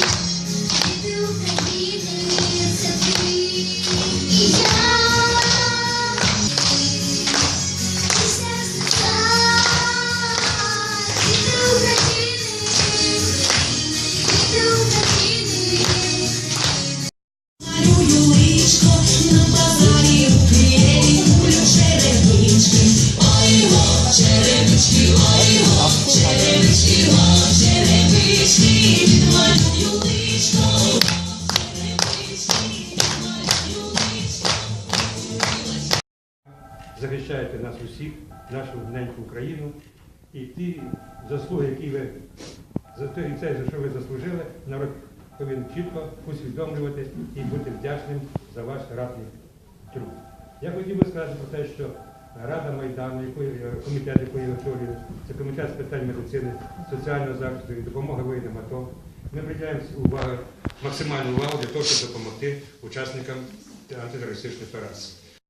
you think захищаєте нас усіх, нашу неньку Україну, і ті заслуги, які ви за те, і це, за що ви заслужили, народ повинен чітко усвідомлювати і бути вдячним за ваш ратний труд. Я хотів би сказати про те, що Рада Майдану, якої, комітет, який я очолюю, це комітет з питань медицини, соціального захисту і допомоги воїнам АТО. Ми приділяємо увагу, максимальну увагу для того, щоб допомогти учасникам антитерористичної операції.